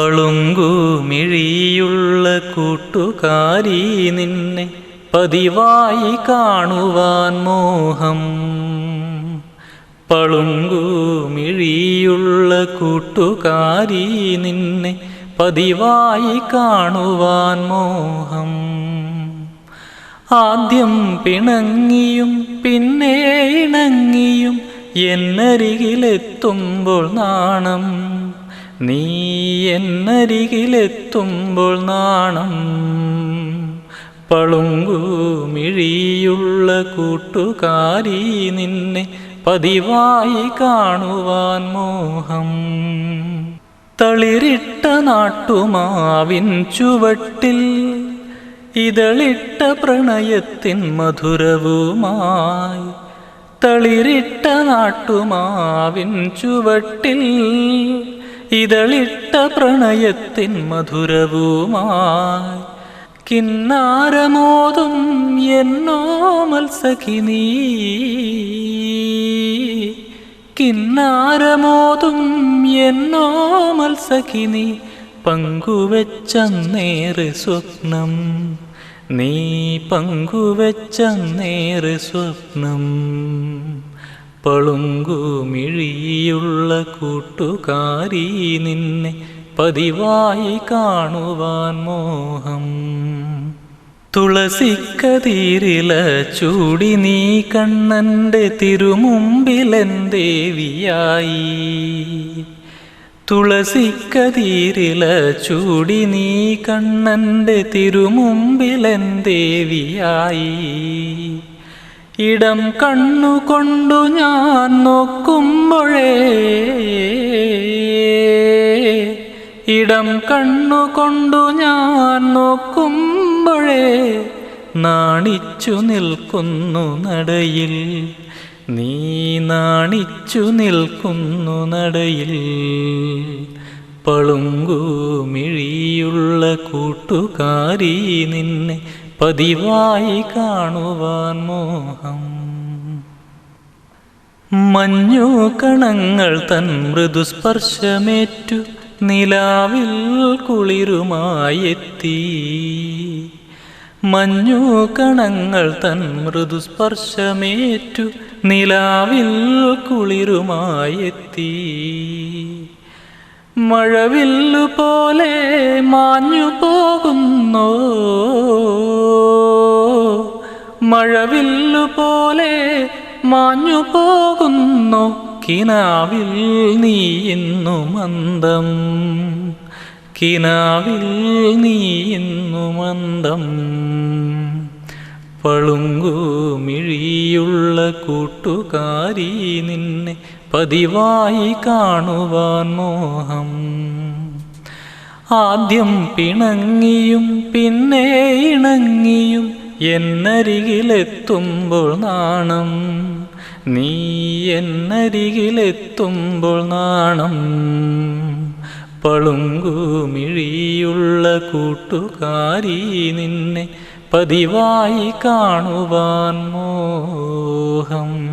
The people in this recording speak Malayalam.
പളുങ്കുമിഴിയുള്ള കൂട്ടുകാരി നിന്നെ പതിവായി കാണുവാൻ മോഹം. പളുങ്കുമിഴിയുള്ള കൂട്ടുകാരി നിന്നെ പതിവായി കാണുവാൻ മോഹം. ആദ്യം പിണങ്ങിയും പിന്നെ ഇണങ്ങിയും എന്നരികിലെത്തുമ്പോൾ നാണം നീ എന്നരികിലെത്തുമ്പോൾ നാണം പളുങ്കുമിഴിയുള്ള കൂട്ടുകാരി നിന്നെ പതിവായി കാണുവാൻ മോഹം. തളിരിട്ട നാട്ടുമാവിൻ ചുവട്ടിൽ ഇതളിട്ട പ്രണയത്തിൻ മധുരവുമായി. തളിരിട്ട നാട്ടുമാവിൻ ചുവട്ടിൽ ഇതളിട്ട പ്രണയത്തിൻ മധുരവുമായി കിന്നാരമോതും എന്നോ മത്സഖിനീ കിന്നാരമോതും എന്നോ മത്സഖിനി പങ്കുവെച്ചന്നേറെ സ്വപ്നം. നീ പങ്കുവെച്ചന്നേറെ സ്വപ്നം. പളുങ്കുമിഴിയുള്ള കൂട്ടുകാരി നിന്നെ പതിവായി കാണുവാൻ മോഹം. തുളസിക്കതിരില ചൂടി നീ കണ്ണന്റെ തിരുമുമ്പിലൻ ദേവിയായി. തുളസിക്കതിരില ചൂടി നീ കണ്ണന്റെ തിരുമുമ്പിലൻ ദേവിയായി. ഇടം കണ്ണുകൊണ്ടു ഞാൻ നോക്കുമ്പോഴേ ഇടം കണ്ണുകൊണ്ടു ഞാൻ നോക്കുമ്പോഴേ നാണിച്ചു നിൽക്കുന്നു നടയിൽ. നീ നാണിച്ചു നിൽക്കുന്നു നടയിൽ. പളുങ്കൂമിഴിയുള്ള കൂട്ടുകാരി നിന്നെ പതിവായി കാണുവാൻ മോഹം. മഞ്ഞു കണങ്ങൾ തൻ മൃദുസ്പർശമേറ്റു നിലാവിൽ കുളിരുമായെത്തി. മഞ്ഞു കണങ്ങൾ തൻ മൃദുസ്പർശമേറ്റു നിലാവിൽ കുളിരുമായെത്തി. മഴവില്ലു പോലെ മാഞ്ഞു പോകുന്നോ? മഴവില്ലു പോലെ മാഞ്ഞു പോകുന്നു കിനാവിൽ നീ ഇന്നു മന്ദം. കിനാവിൽ നീ ഇന്നു മന്ദം. പളുങ്കുമിഴിയുള്ള കൂട്ടുകാരി നിന്നെ പതിവായി കാണുവാൻ മോഹം. ആദ്യം പിണങ്ങിയും പിന്നെ ഇണങ്ങിയും എന്നരികിലെത്തുമ്പോൾ നാണം. നീ എന്നരികിലെത്തുമ്പോൾ നാണം. പളുങ്കുമിഴിയുള്ള കൂട്ടുകാരി നിന്നെ പതിവായി കാണുവാൻ മോഹം.